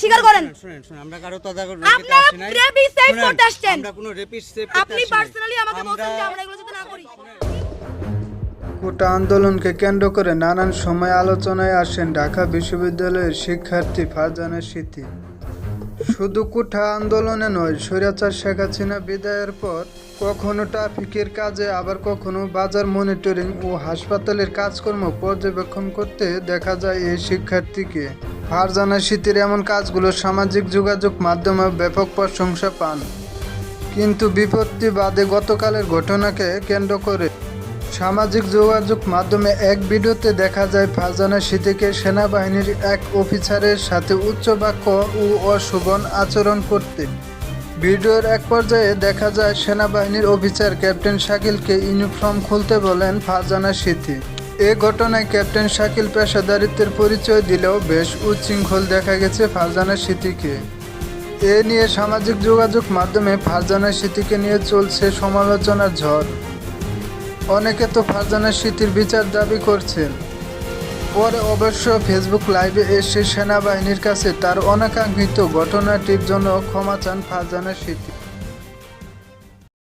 স্বীকার করেন। শুনেন শুনেন আমরা কারও তদারক আপনারা আসি save শুনেন, করতে আসছেন। আমরা কোনো রেপিস্ট সেভ আপনি পার্সোনালি আমাকে বলছেন যে আমরা এগুলো যাতে না করি। কোটা আন্দোলনকে কেন্দ্র করে নানান সময় আলোচনায় আসেন ঢাকা বিশ্ববিদ্যালয়ের শিক্ষার্থী ফারজানা স্মৃতি শুধু কোঠা আন্দোলনে নয় স্বৈরাচার শেখ হাসিনা বিদায়ের পর কখনো ট্রাফিকের কাজে আবার কখনো বাজার মনিটরিং ও হাসপাতালের কাজকর্ম পর্যবেক্ষণ করতে দেখা যায় এই শিক্ষার্থীকে। ফারজানা স্মৃতির এমন কাজগুলো সামাজিক যোগাযোগ মাধ্যমে ব্যাপক প্রশংসা পান। কিন্তু বিপত্তি বাদে গতকালের ঘটনাকে কেন্দ্র করে সামাজিক যোগাযোগ মাধ্যমে এক ভিডিওতে দেখা যায়, ফারজানা সিদ্দিকে সেনাবাহিনীর এক অফিসারের সাথে উচ্চ বাক্য ও অশোভন আচরণ করতে। ভিডিওর এক পর্যায়ে দেখা যায়, সেনাবাহিনীর অফিসার ক্যাপ্টেন শাকিলকে ইউনিফর্ম খুলতে বলেন ফারজানা সিথি এ ঘটনায় ক্যাপ্টেন শাকিল পেশাদারিত্বের পরিচয় দিলেও বেশ উচ্ছৃঙ্খল দেখা গেছে ফারজানা সিথিকে এ নিয়ে সামাজিক যোগাযোগ মাধ্যমে ফারজানা স্মৃতিকে নিয়ে চলছে সমালোচনার ঝড়। অনেকে তো ফারজানা স্মৃতির বিচার দাবি করছেন। পরে অবশ্য ফেসবুক লাইভে এসে সেনাবাহিনীর কাছে তার অনাকাঙ্ক্ষিত ঘটনাটির জন্য ক্ষমা চান ফারজানা স্মৃতি